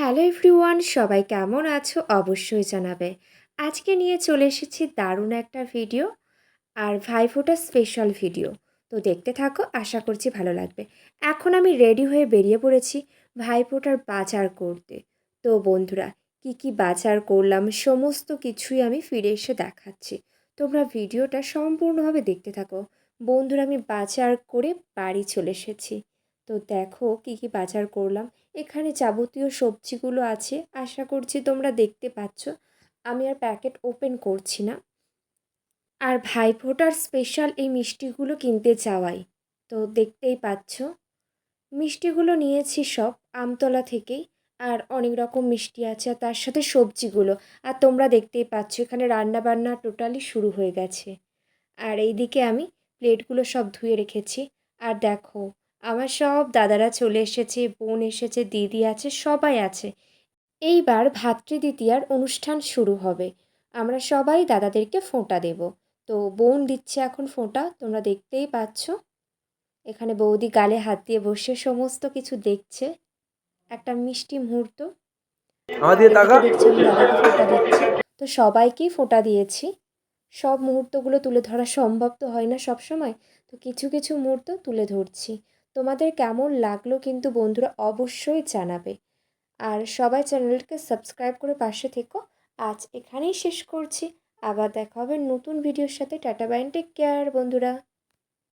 Hello everyone, সবাই কেমন আছো? অবশ্যই জানাবে। আজকে নিয়ে চলে এসেছি দারুণ একটা ভিডিও আর ভাইফোঁটা স্পেশাল ভিডিও। তো দেখতে থাকো, আশা করছি ভালো লাগবে। এখন আমি রেডি হয়ে বেরিয়ে পড়েছি ভাইফোঁটার বাজার করতে। তো বন্ধুরা, কি কি বাজার করলাম, সমস্ত কিছুই আমি ফিরে এসে দেখাচ্ছি। তোমরা ভিডিওটা সম্পূর্ণভাবে দেখতে থাকো। বন্ধুরা, আমি বাজার করে বাড়ি চলে এসেছি। তো দেখো কি কি বাজার করলাম। এখানে যাবতীয় সবজিগুলো আছে, আশা করছি তোমরা দেখতে পাচ্ছ। আমি আর প্যাকেট ওপেন করছি না। আর ভাইফোঁটার স্পেশাল এই মিষ্টিগুলো কিনতে যাওয়াই তো দেখতেই পাচ্ছ। মিষ্টিগুলো নিয়েছি সব আমতলা থেকেই, আর অনেক রকম মিষ্টি আছে, আর তার সাথে সবজিগুলো। আর তোমরা দেখতেই পাচ্ছ, এখানে রান্না বান্না টোটালি শুরু হয়ে গেছে। আর এইদিকে আমি প্লেটগুলো সব ধুয়ে রেখেছি। আর দেখো আমার সব দাদারা চলে এসেছে বোন এসেছে দিদি আছে সবাই আছে। এইবার ভাতৃদ্বিতীয়ার অনুষ্ঠান শুরু হবে। আমরা সবাই দাদাদেরকে ফোঁটা দেব। তো বোন দিচ্ছে এখন ফোঁটা তোমরা দেখতেই পাচ্ছ। এখানে বৌদি গালে হাত দিয়ে বসে সমস্ত কিছু দেখছে। একটা মিষ্টি মুহূর্ত। তো সবাইকেই ফোঁটা দিয়েছি। সব মুহূর্তগুলো তুলে ধরা সম্ভব তো হয় না সব সময় তো কিছু কিছু মুহূর্ত তুলে ধরছি। তোমাদের কেমন লাগল কিন্তু বন্ধুরা অবশ্যই জানাবে। আর সবাই চ্যানেলকে সাবস্ক্রাইব করে পাশে থেকো। আজ এখানেই শেষ করছি। আবার দেখা হবে নতুন ভিডিওর সাথে। টাটা বাইন টেক কেয়ার বন্ধুরা।